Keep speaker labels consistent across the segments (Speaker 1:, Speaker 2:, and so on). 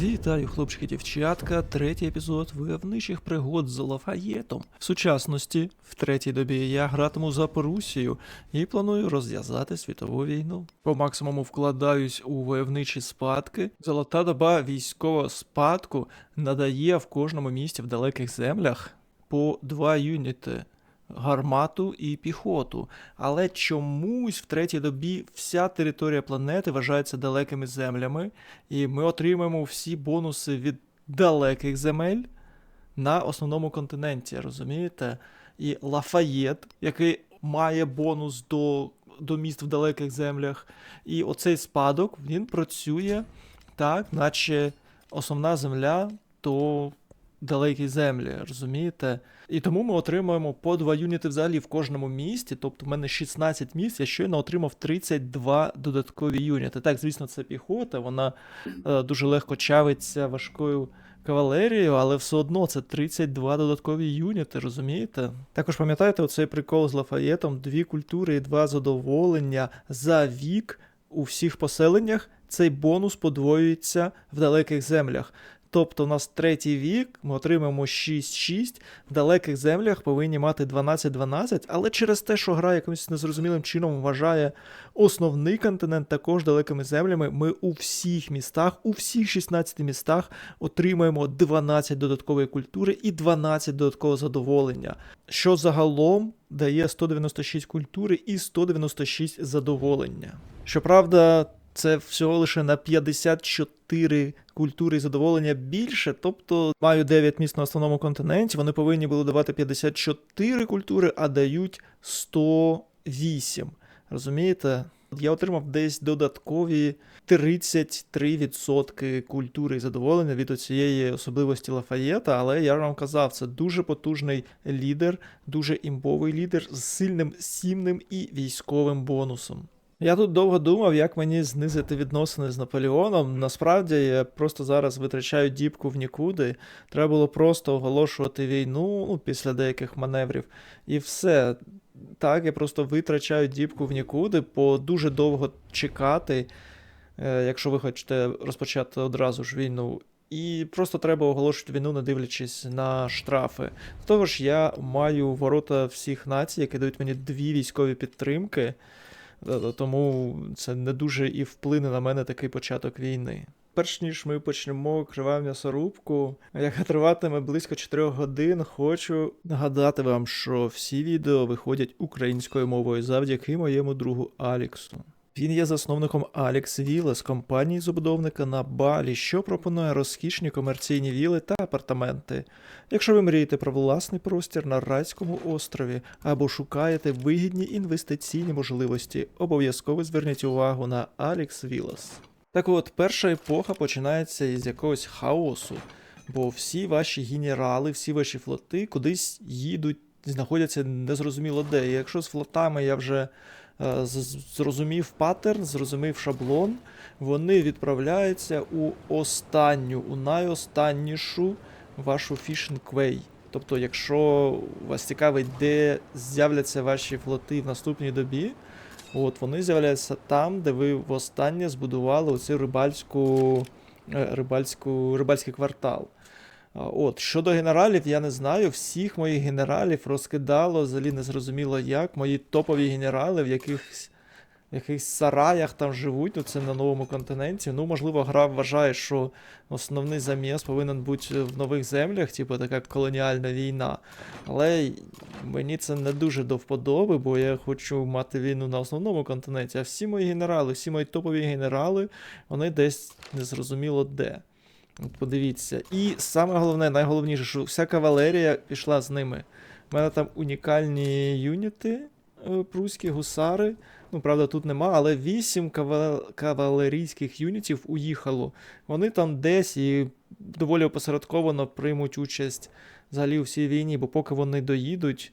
Speaker 1: Вітаю, хлопчики, дівчатка. Третій епізод войовничих пригод з Лафаєтом. В сучасності, в третій добі, я гратиму за Порусію і планую розв'язати світову війну. По максимуму вкладаюсь у войовничі спадки. Золота доба військового спадку надає в кожному місті в далеких землях по два юніти. Гармату і піхоту, але чомусь в третій добі вся територія планети вважається далекими землями, і ми отримаємо всі бонуси від далеких земель на основному континенті, розумієте? І Лафаєт, який має бонус до, до міст в далеких землях, і оцей спадок він працює так, наче основна земля то далекі землі, розумієте? І тому ми отримуємо по 2 юніти взагалі в кожному місті. Тобто в мене 16 місць, я щойно отримав 32 додаткові юніти. Так, звісно, це піхота, вона е, дуже легко чавиться важкою кавалерією, але все одно це 32 додаткові юніти, розумієте? Також пам'ятаєте оцей прикол з Лафаєтом: дві культури і два задоволення за вік у всіх поселеннях. Цей бонус подвоюється в далеких землях. Тобто у нас третій вік, ми отримаємо 6-6, в далеких землях повинні мати 12-12, але через те, що гра якимось незрозумілим чином вважає основний континент також далекими землями, ми у всіх містах, у всіх 16 містах отримаємо 12 додаткової культури і 12 додаткового задоволення, що загалом дає 196 культури і 196 задоволення. Щоправда, це всього лише на 54 культури і задоволення більше. Тобто маю 9 міст на основному континенті. Вони повинні були давати 54 культури, а дають 108. Розумієте? Я отримав десь додаткові 33% культури і задоволення від цієї особливості Лафаєта, але я вам казав, це дуже потужний лідер, дуже імбовий лідер з сильним сімним і військовим бонусом. Я тут довго думав, як мені знизити відносини з Наполеоном. Насправді я просто зараз витрачаю діпку в нікуди. Треба було просто оголошувати війну ну, після деяких маневрів. І все. Так, я просто витрачаю діпку в нікуди, по дуже довго чекати, е, якщо ви хочете розпочати одразу ж війну. І просто треба оголошувати війну, не дивлячись на штрафи. До того ж, я маю ворота всіх націй, які дають мені дві військові підтримки. Е, тому це не дуже і вплине на мене такий початок війни. Перш ніж ми почнемо криваву м'ясорубку, яка триватиме близько 4 годин, хочу нагадати вам, що всі відео виходять українською мовою завдяки моєму другу Аліксу. Він є засновником Alex з компанії забудовника на Балі, що пропонує розкішні комерційні віли та апартаменти. Якщо ви мрієте про власний простір на Райському острові або шукаєте вигідні інвестиційні можливості, обов'язково зверніть увагу на Alex Villas. Так от, перша епоха починається із якогось хаосу, бо всі ваші генерали, всі ваші флоти кудись їдуть, знаходяться незрозуміло де. І якщо з флотами я вже зрозумів паттерн, зрозумів шаблон, вони відправляються у останню, у найостаннішу вашу фішинг квей. Тобто, якщо вас цікавить, де з'являться ваші флоти в наступній добі, от вони з'являються там, де ви востаннє збудували оцю рибальську, е, рибальську, рибальський квартал. От, Щодо генералів, я не знаю. Всіх моїх генералів розкидало, взагалі не зрозуміло як. Мої топові генерали в якихось якихось сараях там живуть, ну це на новому континенті. Ну, можливо, гра вважає, що основний заміс повинен бути в нових землях, типу така колоніальна війна. Але мені це не дуже до вподоби, бо я хочу мати війну на основному континенті. А всі мої генерали, всі мої топові генерали, вони десь незрозуміло де. От Подивіться. І саме головне, найголовніше, що вся кавалерія пішла з ними. У мене там унікальні юніти, е, пруські гусари. Ну, правда, тут нема, але 8 кавалерійських юнітів уїхало. Вони там десь і доволі опосередковано приймуть участь взагалі у всій війні, бо поки вони доїдуть,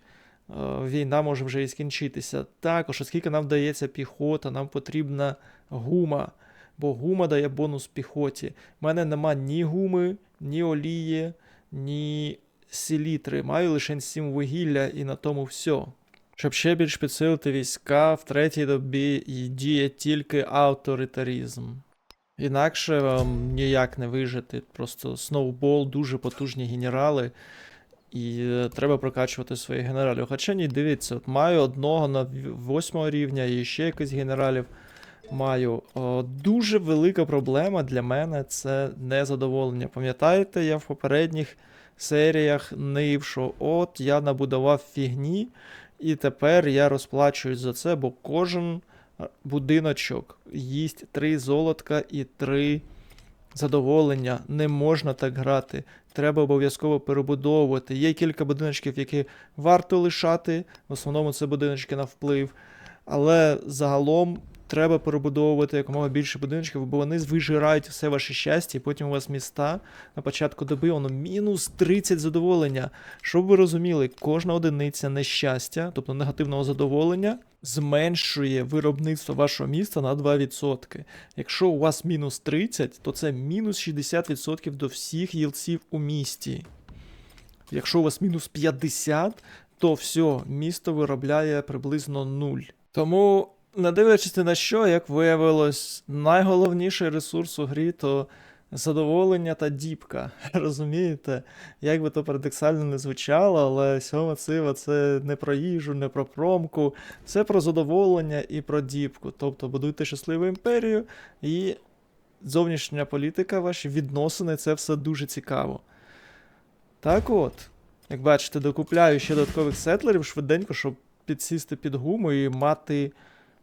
Speaker 1: е, війна може вже і скінчитися. Також, оскільки нам вдається піхота, нам потрібна гума бо гума дає бонус піхоті. У мене нема ні гуми, ні олії, ні селітри. Маю лише 7 вугілля і на тому все. Щоб ще більш підсилити війська, в третій добі діє тільки авторитарізм. Інакше вам ніяк не вижити. Просто сноубол, дуже потужні генерали. І е, треба прокачувати своїх генералів. Хоча ні, дивіться, от маю одного на восьмого рівня і ще якось генералів маю. О, дуже велика проблема для мене це незадоволення. Пам'ятаєте, я в попередніх серіях нив, що от я набудував фігні, і тепер я розплачуюсь за це, бо кожен е, будиночок їсть три золотка і три задоволення. Не можна так грати. Треба обов'язково перебудовувати. Є кілька будиночків, які варто лишати. В основному це будиночки на вплив. Але загалом треба перебудовувати якомога більше будиночків, бо вони вижирають все ваше щастя, і потім у вас міста на початку доби воно мінус 30 задоволення. Щоб ви розуміли, кожна одиниця нещастя, тобто негативного задоволення, зменшує виробництво вашого міста на 2%. Якщо у вас мінус 30, то це мінус 60% до всіх їлців у місті. Якщо у вас мінус 50, то все, місто виробляє приблизно 0. Тому, не дивлячись на що, як виявилось, найголовніший ресурс у грі то задоволення та діпка. Розумієте? Як би то парадоксально не звучало, але сьома цива це не про їжу, не про промку, це про задоволення і про діпку. Тобто будуйте щасливу імперію і зовнішня політика, ваші відносини, це все дуже цікаво. Так от, як бачите, докупляю ще додаткових сетлерів швиденько, щоб підсісти під гуму і мати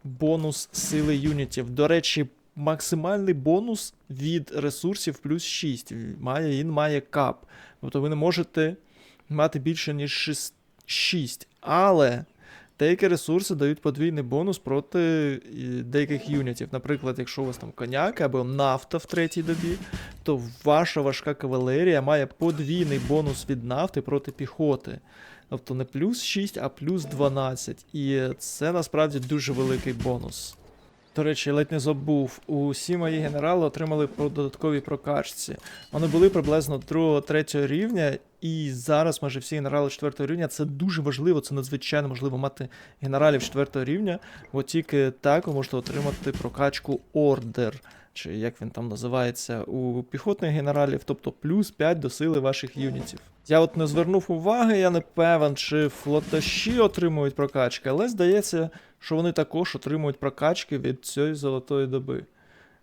Speaker 1: бонус сили юнітів. До речі, максимальний бонус від ресурсів плюс 6. Має, він має кап. Тобто ви не можете мати більше, ніж 6. Але деякі ресурси дають подвійний бонус проти е, деяких юнітів. Наприклад, якщо у вас там коняки або нафта в третій добі, то ваша важка кавалерія має подвійний бонус від нафти проти піхоти. Тобто не плюс 6, а плюс 12. І це насправді дуже великий бонус. До речі, ледь не забув. Усі мої генерали отримали по додатковій прокачці. Вони були приблизно 2-3 рівня, і зараз майже всі генерали 4 рівня. Це дуже важливо, це надзвичайно важливо мати генералів 4 рівня, бо тільки так ви можете отримати прокачку ордер, чи як він там називається, у піхотних генералів, тобто плюс 5 до сили ваших юнітів. Я от не звернув уваги, я не певен, чи флоташі отримують прокачки, але здається, що вони також отримують прокачки від цієї золотої доби.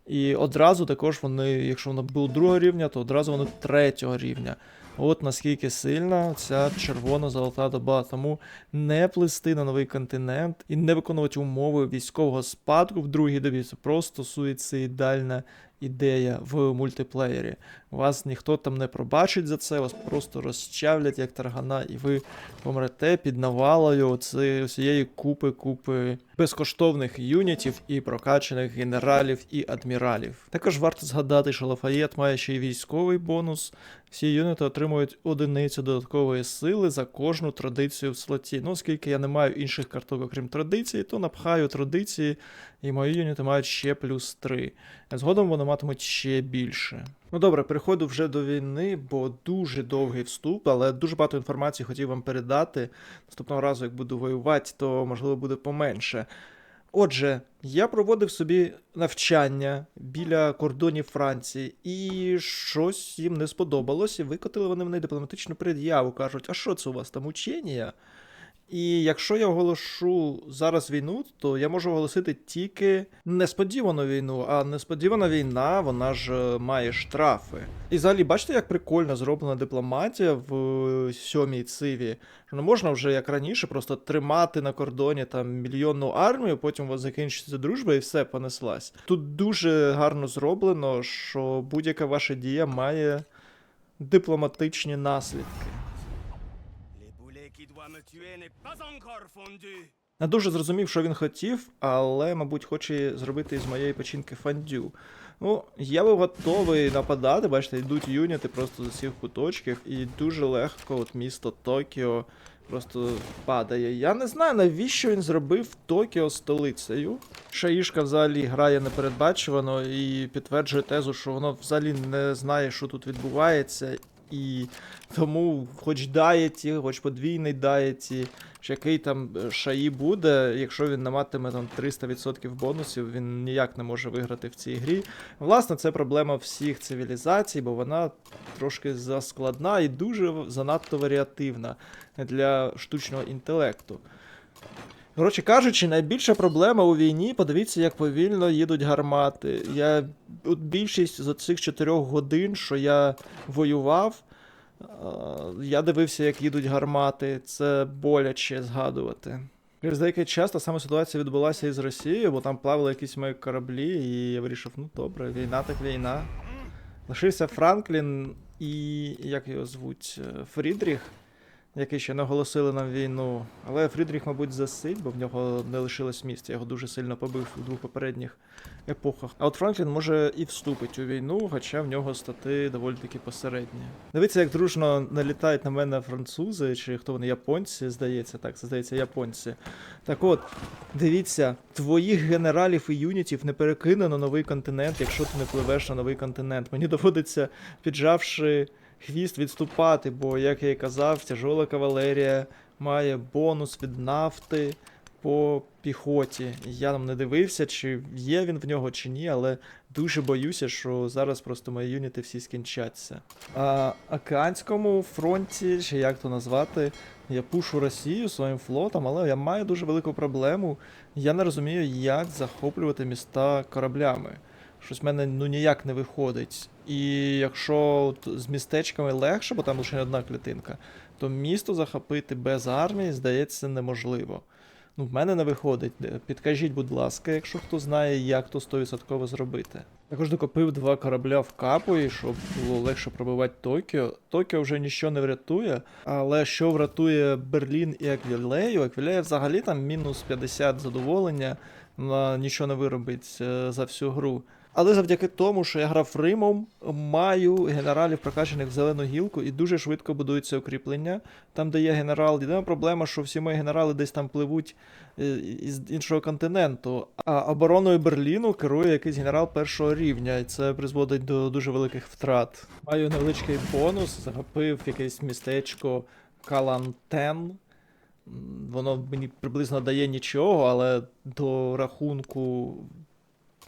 Speaker 1: І одразу також вони, якщо воно було другого рівня, то одразу вони третього рівня. От наскільки сильна ця червона золота доба. Тому не плисти на новий континент і не виконувати умови військового спадку в другій добі. Це просто суїцидальна ідея в мультиплеєрі. Вас ніхто там не пробачить за це, вас просто розчавлять як таргана, і ви помрете під навалою цієї купи-купи безкоштовних юнітів і прокачаних генералів і адміралів. Також варто згадати, що Лафаєт має ще й військовий бонус. Всі юніти отримують одиницю додаткової сили за кожну традицію в слоті. Ну, оскільки я не маю інших карток, окрім традиції, то напхаю традиції, і мої юніти мають ще плюс 3. Згодом вони матимуть ще більше. Ну добре, переходу вже до війни, бо дуже довгий вступ, але дуже багато інформації хотів вам передати. Наступного разу, як буду воювати, то можливо буде поменше. Отже, я проводив собі навчання біля кордонів Франції, і щось їм не сподобалось, і викотили вони мене дипломатичну пред'яву. Кажуть, а що це у вас там учення? І якщо я оголошу зараз війну, то я можу оголосити тільки несподівану війну, а несподівана війна, вона ж е, має штрафи. І взагалі, бачите, як прикольно зроблена дипломатія в е, сьомій циві. Не можна вже як раніше просто тримати на кордоні там мільйонну армію, потім у вас закінчиться дружба і все понеслась. Тут дуже гарно зроблено, що будь-яка ваша дія має дипломатичні наслідки. Не дуже зрозумів, що він хотів, але, мабуть, хоче зробити з моєї печінки фандю. Ну, я був готовий нападати, бачите, йдуть юніти просто з усіх куточків, і дуже легко от місто Токіо просто падає. Я не знаю, навіщо він зробив Токіо столицею. Шаїшка взагалі грає непередбачувано і підтверджує тезу, що воно взагалі не знає, що тут відбувається. І тому, хоч даєті, хоч подвійний даєті, чи який там е, шаї буде, якщо він не матиме там 300% бонусів, він ніяк не може виграти в цій грі. Власне, це проблема всіх цивілізацій, бо вона трошки заскладна і дуже занадто варіативна для штучного інтелекту. Коротше кажучи, найбільша проблема у війні, подивіться, як повільно їдуть гармати. Я от більшість з цих чотирьох годин, що я воював, е, я дивився, як їдуть гармати. Це боляче згадувати. Через деякий час та сама ситуація відбулася і з Росією, бо там плавали якісь мої кораблі, і я вирішив, ну добре, війна так війна. Лишився Франклін і як його звуть? Е, Фрідріх, який ще не оголосили нам війну. Але Фрідріх, мабуть, засить, бо в нього не лишилось місця. Його дуже сильно побив у двох попередніх епохах. А от Франклін може і вступить у війну, хоча в нього стати доволі таки посередні. Дивіться, як дружно налітають на мене французи, чи хто вони японці, здається, так, це здається, японці. Так от, дивіться, твоїх генералів і юнітів не перекине на новий континент, якщо ти не пливеш на новий континент. Мені доводиться, піджавши хвіст, відступати, бо, як я і казав, тяжола кавалерія має бонус від нафти по піхоті. Я там не дивився, чи є він в нього, чи ні, але дуже боюся, що зараз просто мої юніти всі скінчаться. А океанському фронті, чи як то назвати, я пушу Росію своїм флотом, але я маю дуже велику проблему. Я не розумію, як захоплювати міста кораблями. Щось в мене ну ніяк не виходить. І якщо з містечками легше, бо там лише одна клітинка, то місто захопити без армії, здається, неможливо. Ну, в мене не виходить. Е, Підкажіть, будь ласка, якщо хто знає, як то 100% зробити. Також докупив два корабля в Капуї, щоб було легше пробивати Токіо. Токіо вже нічого не врятує, але що врятує Берлін і Еквілею? Еквілея взагалі там мінус 50 задоволення, вона нічого не виробить е, за всю гру. Але завдяки тому, що я грав Римом, маю генералів прокачаних в зелену гілку і дуже швидко будуються укріплення. Там, де є генерал, єдина проблема, що всі мої генерали десь там пливуть е, із іншого континенту. А обороною Берліну керує якийсь генерал першого рівня, і це призводить до дуже великих втрат. Маю невеличкий бонус, захопив якесь містечко Калантен. Воно мені приблизно дає нічого, але до рахунку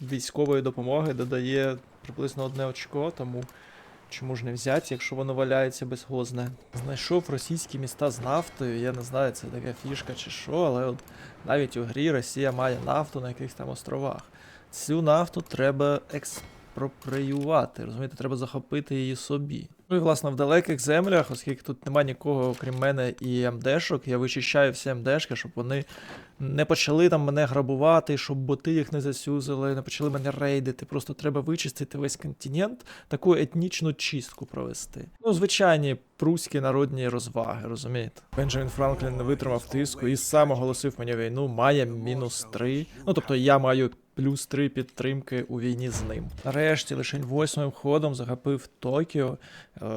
Speaker 1: військової допомоги додає приблизно одне очко, тому чому ж не взяти, якщо воно валяється безгозне. Знайшов російські міста з нафтою, я не знаю, це така фішка чи що, але от навіть у грі Росія має нафту на якихось там островах. Цю нафту треба експроприювати, розумієте, треба захопити її собі. Ну і власне в далеких землях, оскільки тут нема нікого, окрім мене і МДшок, я вичищаю всі МДшки, щоб вони не почали там мене грабувати, щоб боти їх не засюзили, не почали мене рейдити. Просто треба вичистити весь континент, таку етнічну чистку провести. Ну, звичайні пруські народні розваги, розумієте? Бенджамін Франклін не витримав тиску і сам оголосив мені війну, має мінус 3. Ну тобто я маю плюс 3 підтримки у війні з ним. Нарешті лише восьмим ходом захопив Токіо,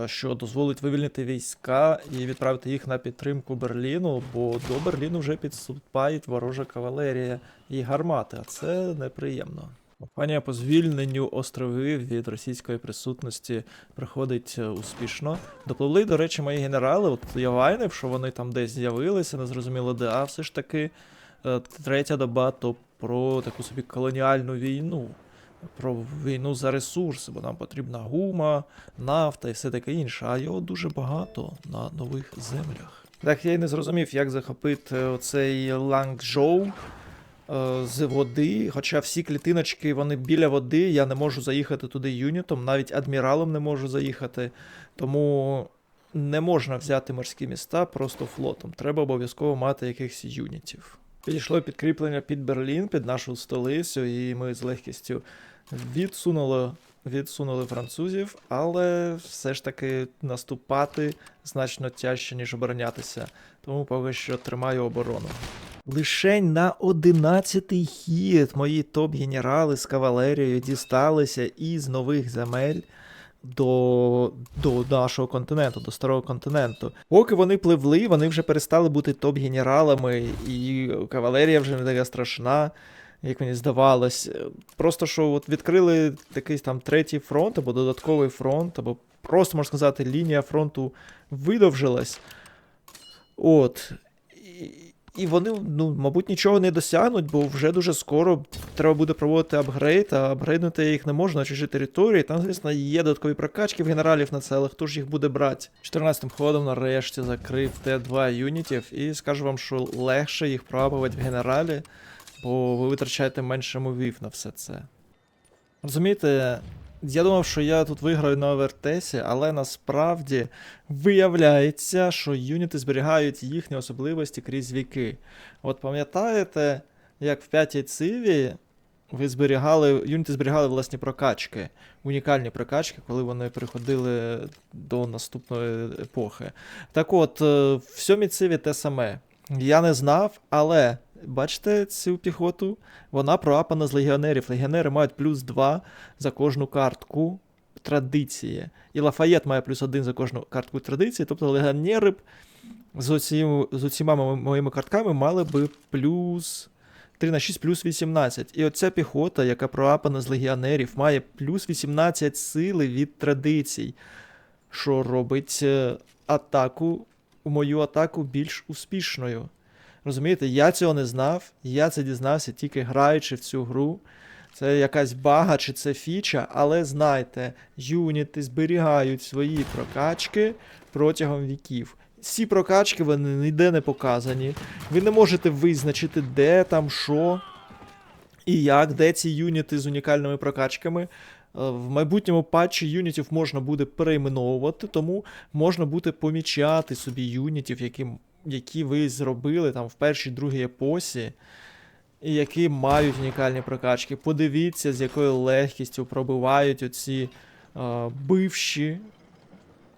Speaker 1: що дозволить вивільнити війська і відправити їх на підтримку Берліну, бо до Берліну вже підступають ворожа кавалерія і гармати, а це неприємно. Кампанія по звільненню островів від російської присутності проходить е, успішно. Допливли, до речі, мої генерали. От я вайнив, що вони там десь з'явилися, незрозуміло де, а все ж таки е, третя доба то про таку собі колоніальну війну. Про війну за ресурси, бо нам потрібна гума, нафта і все таке інше, а його дуже багато на нових землях. Так я й не зрозумів, як захопити оцей Лангжоу е, з води. Хоча всі клітиночки вони біля води, я не можу заїхати туди юнітом, навіть адміралом не можу заїхати. Тому не можна взяти морські міста просто флотом. Треба обов'язково мати якихось юнітів. Підійшло підкріплення під Берлін, під нашу столицю, і ми з легкістю відсунули, відсунули французів, але все ж таки наступати значно тяжче, ніж оборонятися. Тому поки що тримаю оборону. Лишень на 11-й хід мої топ-генерали з кавалерією дісталися із нових земель до, до нашого континенту, до старого континенту. Поки вони пливли, вони вже перестали бути топ-генералами, і кавалерія вже не така страшна, як мені здавалось. Просто що от відкрили якийсь там третій фронт, або додатковий фронт, або просто можна сказати, лінія фронту видовжилась. От. І, вони, ну, мабуть, нічого не досягнуть, бо вже дуже скоро треба буде проводити апгрейд, а апгрейднути їх не можна на чужій території. Там, звісно, є додаткові прокачки в генералів на це, але хто ж їх буде брати? 14-м ходом нарешті закрив Т2 юнітів, і скажу вам, що легше їх пробувати в генералі, бо ви витрачаєте менше мувів на все це. Розумієте, я думав, що я тут виграю на овертесі, але насправді виявляється, що юніти зберігають їхні особливості крізь віки. От пам'ятаєте, як в п'ятій циві ви зберігали, юніти зберігали власні прокачки, унікальні прокачки, коли вони переходили до наступної епохи. Так от, е, в сьомій циві те саме. Я не знав, але бачите цю піхоту? Вона проапана з легіонерів. Легіонери мають плюс 2 за кожну картку традиції. І Лафаєт має плюс 1 за кожну картку традиції. Тобто легіонери б з, оці, з мо- моїми картками мали би плюс 3 на 6 плюс 18. І оця піхота, яка проапана з легіонерів, має плюс 18 сили від традицій, що робить е, атаку, мою атаку більш успішною. Розумієте, я цього не знав, я це дізнався тільки граючи в цю гру. Це якась бага чи це фіча, але знайте, юніти зберігають свої прокачки протягом віків. Ці прокачки вони ніде не показані. Ви не можете визначити, де там що і як, де ці юніти з унікальними прокачками. Е, В майбутньому патчі юнітів можна буде перейменовувати, тому можна буде помічати собі юнітів, які, які ви зробили там в першій другій епосі, і які мають унікальні прокачки. Подивіться, з якою легкістю пробивають оці е, бивші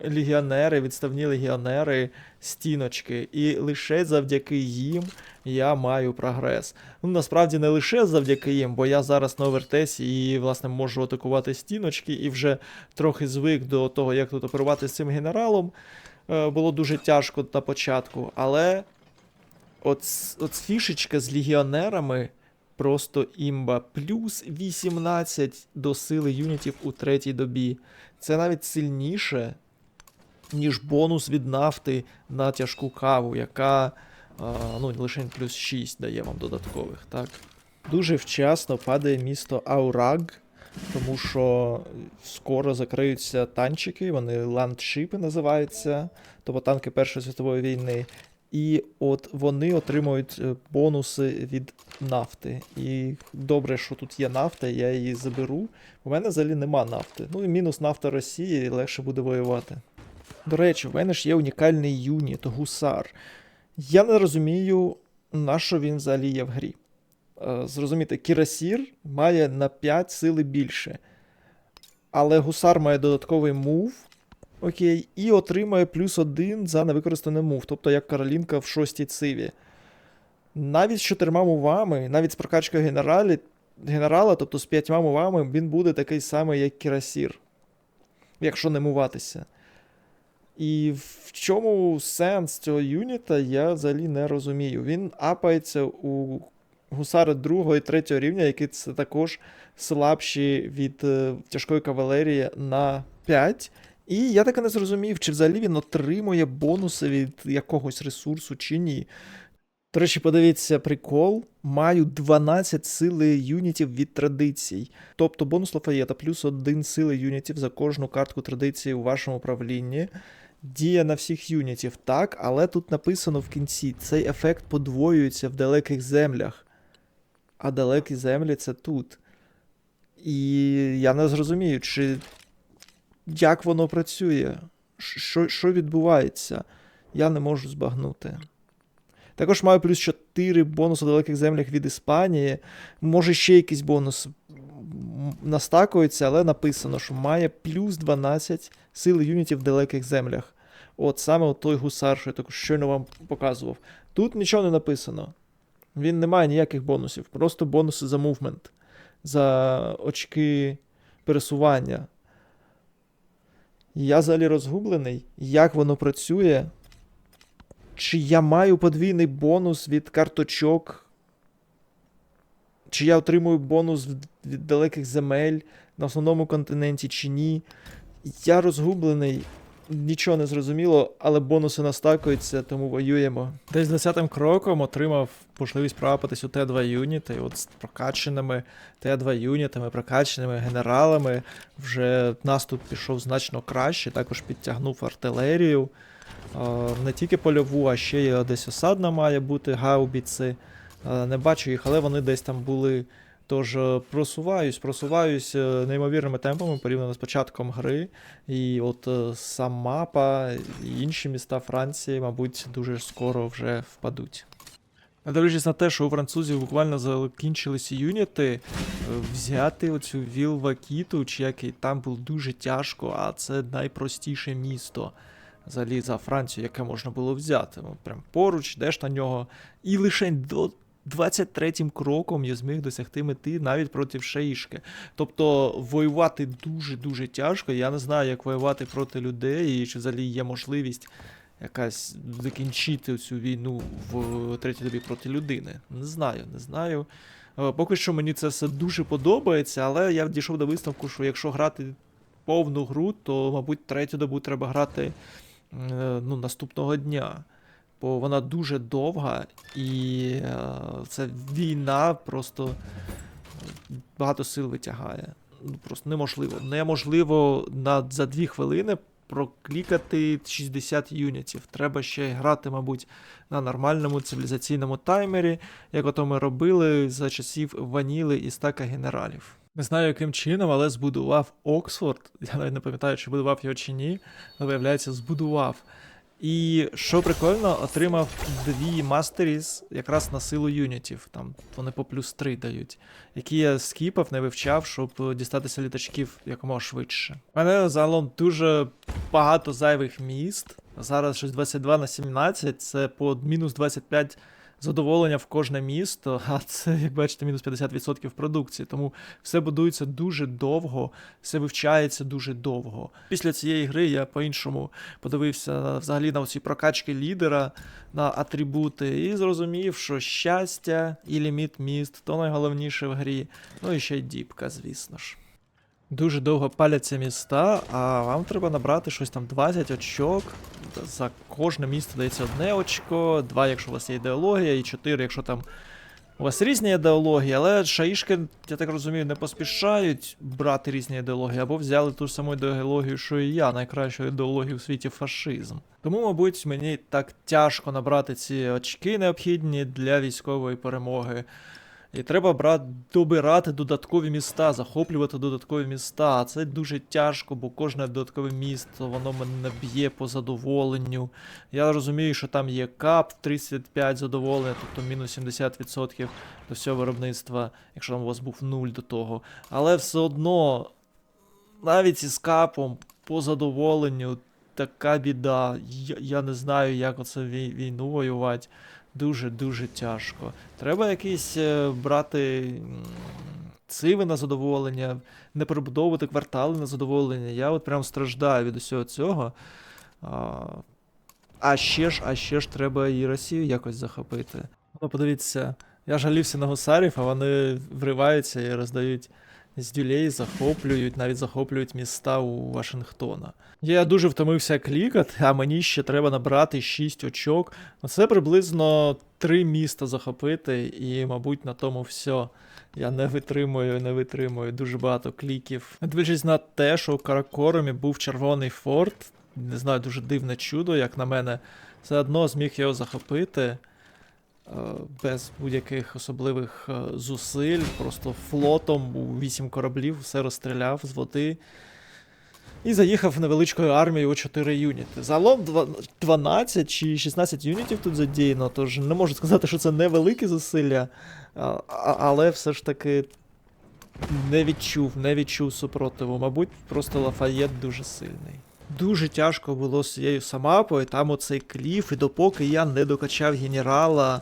Speaker 1: легіонери, відставні легіонери, стіночки. І лише завдяки їм я маю прогрес. Ну, насправді не лише завдяки їм, бо я зараз на овертесі і, власне, можу атакувати стіночки, і вже трохи звик до того, як тут оперувати з цим генералом. Е, Було дуже тяжко на початку, але от, от фішечка з легіонерами просто імба. Плюс 18 до сили юнітів у третій добі. Це навіть сильніше, ніж бонус від нафти на тяжку каву, яка а, ну, лише плюс 6 дає вам додаткових, так? Дуже вчасно падає місто Аураг, тому що скоро закриються танчики, вони ландшипи називаються, тобто танки Першої світової війни. І от вони отримують е, бонуси від нафти. І добре, що тут є нафта, я її заберу. У мене взагалі нема нафти. Ну і мінус нафта Росії, легше буде воювати. До речі, в мене ж є унікальний юніт, гусар. Я не розумію, на що він взагалі є в грі. Е, Зрозуміти, Кірасір має на 5 сили більше. Але гусар має додатковий мув. Окей, і отримає плюс один за невикористаний мув, тобто як Каролінка в шостій циві. Навіть з чотирма мувами, навіть з прокачкою генералі, генерала, тобто з п'ятьма мувами, він буде такий самий, як Кірасір. Якщо не муватися. І в чому сенс цього юніта, я взагалі не розумію. Він апається у гусари другого і третього рівня, які це також слабші від е, тяжкої кавалерії на 5. І я так і не зрозумів, чи взагалі він отримує бонуси від якогось ресурсу чи ні. До речі, подивіться прикол. Маю 12 сили юнітів від традицій. Тобто бонус Лафаєта плюс 1 сили юнітів за кожну картку традиції у вашому управлінні. Діє на всіх юнітів, так, але тут написано в кінці: цей ефект подвоюється в далеких землях. А далекі землі це тут. І я не зрозумію, чи як воно працює, що, що відбувається, я не можу збагнути. Також маю плюс 4 бонуси в далеких землях від Іспанії. Може ще якийсь бонус настакується, але написано, що має плюс 12 сили юнітів в далеких землях. От саме от той гусар, що я також щойно вам показував. Тут нічого не написано. Він не має ніяких бонусів, просто бонуси за мувмент, за очки пересування. Я взагалі розгублений, як воно працює. Чи я маю подвійний бонус від карточок? Чи я отримую бонус від, далеких земель на основному континенті, чи ні? Я розгублений, нічого не зрозуміло, але бонуси настакуються, тому воюємо. Десь 10-м кроком отримав можливість прапатись у Т2 юніти. От з прокаченими Т2 юнітами, прокаченими генералами. Вже наступ пішов значно краще, також підтягнув артилерію. Не тільки польову, а ще й десь осадна має бути, гаубіці. Не бачу їх, але вони десь там були. Тож е, просуваюсь, просуваюсь е, неймовірними темпами порівняно з початком гри. І от е, сам мапа і інші міста Франції, мабуть, дуже скоро вже впадуть. Дивлячись на те, що у французів буквально закінчилися юніти, взяти оцю Вілвакіту, чи який там було дуже тяжко, а це найпростіше місто взагалі за Францію, яке можна було взяти. Ну, прям поруч, йдеш на нього, і лише до 23-м кроком я зміг досягти мети навіть проти Шаїшки. Тобто воювати дуже-дуже тяжко. Я не знаю, як воювати проти людей, і чи взагалі є можливість якась закінчити цю війну в третій добі проти людини. Не знаю, не знаю. Е, Поки що мені це все дуже подобається, але я дійшов до висновку, що якщо грати повну гру, то, мабуть, третю добу треба грати е, ну, наступного дня. Бо вона дуже довга, і е, це війна просто багато сил витягає. Ну, просто неможливо. Неможливо на, за дві хвилини проклікати 60 юнітів. Треба ще грати, мабуть, на нормальному цивілізаційному таймері, як ото ми робили за часів Ваніли і стака генералів. Не знаю, яким чином, але збудував Оксфорд. Я навіть не пам'ятаю, чи будував його чи ні, але виявляється, збудував. І що прикольно, отримав дві мастеріс якраз на силу юнітів. Там вони по плюс 3 дають, які я скіпав, не вивчав, щоб дістатися літачків якомога швидше. У мене загалом дуже багато зайвих міст. Зараз щось 22 на 17, це по мінус 25 задоволення в кожне місто, а це, як бачите, мінус 50% продукції. Тому все будується дуже довго, все вивчається дуже довго. Після цієї гри я по-іншому подивився взагалі на ці прокачки лідера, на атрибути, і зрозумів, що щастя і ліміт міст то найголовніше в грі. Ну і ще й діпка, звісно ж. Дуже довго паляться міста, а вам треба набрати щось там 20 очок. За кожне місто дається одне очко, 2, якщо у вас є ідеологія, і 4, якщо там у вас різні ідеології, але шаїшки, я так розумію, не поспішають брати різні ідеології, або взяли ту ж саму ідеологію, що і я, найкращу ідеологію в світі фашизм. Тому, мабуть, мені так тяжко набрати ці очки необхідні для військової перемоги. І треба брати, добирати додаткові міста, захоплювати додаткові міста. А це дуже тяжко, бо кожне додаткове місто, воно мене б'є по задоволенню. Я розумію, що там є кап в 35 задоволення, тобто мінус 70% до всього виробництва, якщо там у вас був нуль до того. Але все одно, навіть із капом по задоволенню, така біда. Я, я не знаю, як оце вій- війну воювати. Дуже-дуже тяжко. Треба якісь е, брати циви на задоволення, не перебудовувати квартали на задоволення. Я от прям страждаю від усього цього. А ще ж, а ще ж треба і Росію якось захопити. Ну, подивіться, я жалівся на гусарів, а вони вриваються і роздають здюлей, захоплюють, навіть захоплюють міста у Вашингтона. Я дуже втомився клікати, а мені ще треба набрати 6 очок. Це приблизно 3 міста захопити, і, мабуть, на тому все. Я не витримую, не витримую дуже багато кліків. Дивлячись на те, що у Каракоромі був червоний форт, не знаю, дуже дивне чудо, як на мене, все одно зміг його захопити без будь-яких особливих е, зусиль, просто флотом у 8 кораблів все розстріляв з води. І заїхав невеличкою армією у 4 юніти. Загалом 12 чи 16 юнітів тут задіяно, тож не можу сказати, що це невеликі зусилля, але все ж таки не відчув, не відчув супротиву. Мабуть, просто Лафаєт дуже сильний. Дуже тяжко було з цією самапою, там оцей кліф, і допоки я не докачав генерала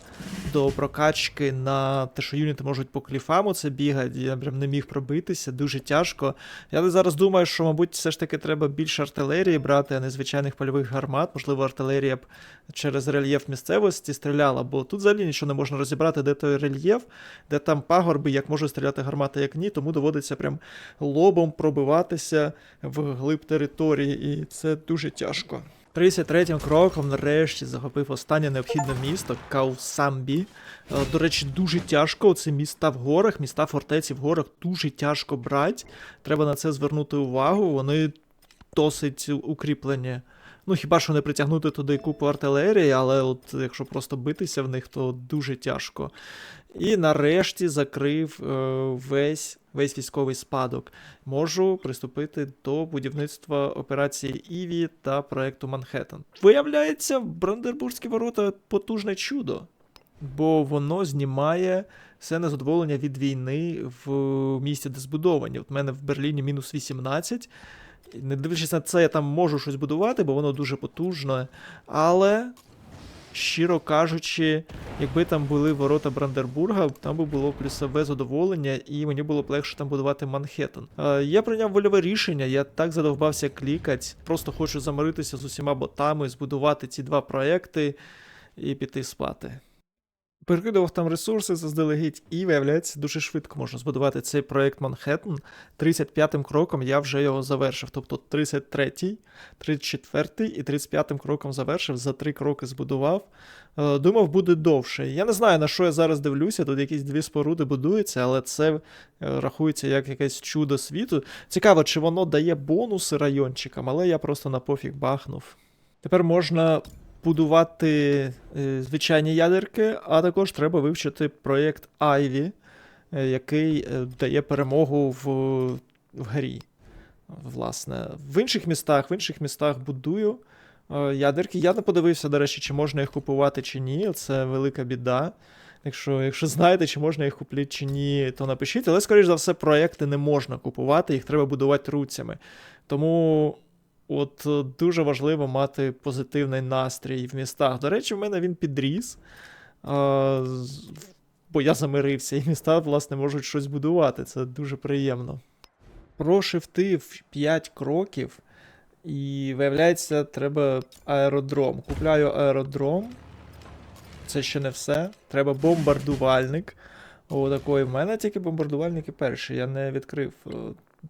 Speaker 1: до прокачки на те, що юніти можуть по кліфам оце бігати, я прям не міг пробитися, дуже тяжко. Я зараз думаю, що, мабуть, все ж таки треба більше артилерії брати, а не звичайних польових гармат. Можливо, артилерія б через рельєф місцевості стріляла, бо тут взагалі нічого не можна розібрати, де той рельєф, де там пагорби, як може стріляти гармата, як ні, тому доводиться прям лобом пробиватися в глиб території, і це дуже тяжко. 33-м кроком нарешті захопив останнє необхідне місто Каусамбі. Е, До речі, дуже тяжко. Це міста в горах, міста фортеці в горах дуже тяжко брати. Треба на це звернути увагу. Вони досить укріплені. Ну, хіба що не притягнути туди купу артилерії, але от якщо просто битися в них, то дуже тяжко. І нарешті закрив е, весь, весь військовий спадок. Можу приступити до будівництва операції Іві та проекту Манхеттен. Виявляється, Брандербурзькі ворота потужне чудо, бо воно знімає все незадоволення від війни в місті, де збудовані. От в мене в Берліні мінус 18. Не дивлячись на це, я там можу щось будувати, бо воно дуже потужне. Але, щиро кажучи, якби там були ворота Брандербурга, там би було плюсове задоволення, і мені було б легше там будувати Манхеттен. Е, я прийняв вольове рішення, я так задовбався клікати. Просто хочу замиритися з усіма ботами, збудувати ці два проекти і піти спати. Перекидував там ресурси заздалегідь, і виявляється, дуже швидко можна збудувати цей проект Манхеттен. 35-м кроком я вже його завершив. Тобто 33-й, 34-й і 35-м кроком завершив, за три кроки збудував. Е, Думав, буде довше. Я не знаю, на що я зараз дивлюся. Тут якісь дві споруди будуються, але це е, рахується як якесь чудо світу. Цікаво, чи воно дає бонуси райончикам, але я просто на пофіг бахнув. Тепер можна будувати е, звичайні ядерки, а також треба вивчити проєкт Ivy, е, який е, дає перемогу в, в грі. Власне, в інших містах, в інших містах будую ядерки. Я не подивився, до речі, чи можна їх купувати чи ні. Це велика біда. Якщо, якщо знаєте, чи можна їх купити чи ні, то напишіть. Але, скоріш за все, проекти не можна купувати, їх треба будувати руцями. Тому от е, дуже важливо мати позитивний настрій в містах. До речі, в мене він підріс. Бо я замирився, і міста, власне, можуть щось будувати. Це дуже приємно. Прошивтив 5 кроків, і виявляється, треба аеродром. Купляю аеродром. Це ще не все. Треба бомбардувальник. О, такої. В мене тільки бомбардувальники перші. Я не відкрив е,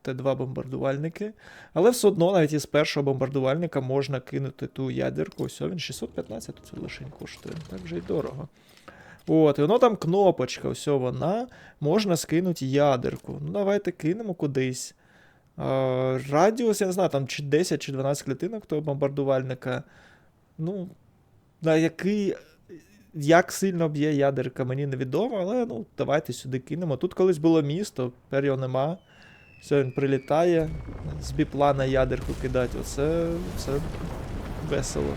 Speaker 1: Т2 бомбардувальники. Але все одно, навіть із першого бомбардувальника можна кинути ту ядерку. Ось він 615 тут лишень коштує. Так вже й дорого. От, і воно там кнопочка, ось вона. Можна скинути ядерку. Ну, давайте кинемо кудись. А, радіус, я не знаю, там чи 10 чи 12 клітинок того бомбардувальника. Ну, на який. Як сильно б'є ядерка, мені невідомо, але ну, давайте сюди кинемо. Тут колись було місто, тепер його нема. Все, він прилітає, з біплана ядерку кидати. Оце це весело.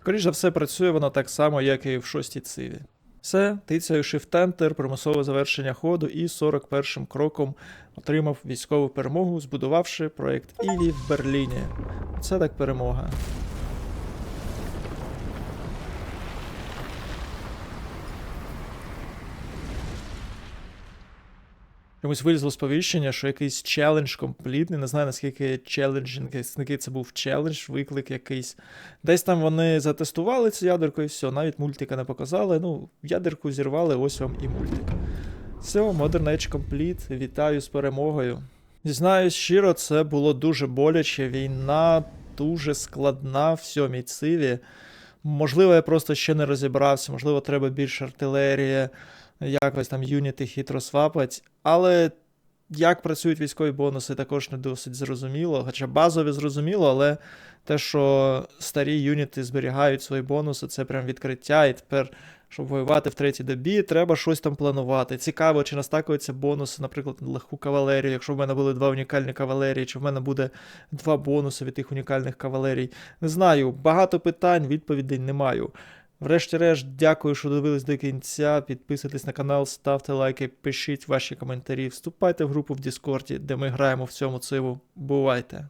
Speaker 1: Скоріше за все, працює воно так само, як і в шостій циві. Все, тицяю Shift-Enter, примусове завершення ходу і 41-м кроком отримав військову перемогу, збудувавши проєкт Іві в Берліні. Це так перемога. Чомусь вилізло сповіщення, що якийсь челендж комплітний. Не знаю, наскільки челенджинг, наскільки це був челендж, виклик якийсь. Десь там вони затестували цю ядерку і все, навіть мультика не показали. Ну, ядерку зірвали, ось вам і мультик. Все, Modern Age Complete. Вітаю з перемогою. Зізнаюсь щиро, це було дуже боляче. Війна дуже складна в сьомій циві. Можливо, я просто ще не розібрався, можливо, треба більше артилерії, якось там юніти хитро свапать. Але як працюють військові бонуси, також не досить зрозуміло. Хоча базові зрозуміло, але те, що старі юніти зберігають свої бонуси, це прям відкриття. І тепер, щоб воювати в третій добі, треба щось там планувати. Цікаво, чи настакуються бонуси, наприклад, на легку кавалерію. Якщо в мене були два унікальні кавалерії, чи в мене буде два бонуси від тих унікальних кавалерій. Не знаю, багато питань, відповідей не маю. Врешті-решт, дякую, що дивились до кінця. Підписуйтесь на канал, ставте лайки, пишіть ваші коментарі, вступайте в групу в Діскорді, де ми граємо в цьому циву. Бувайте!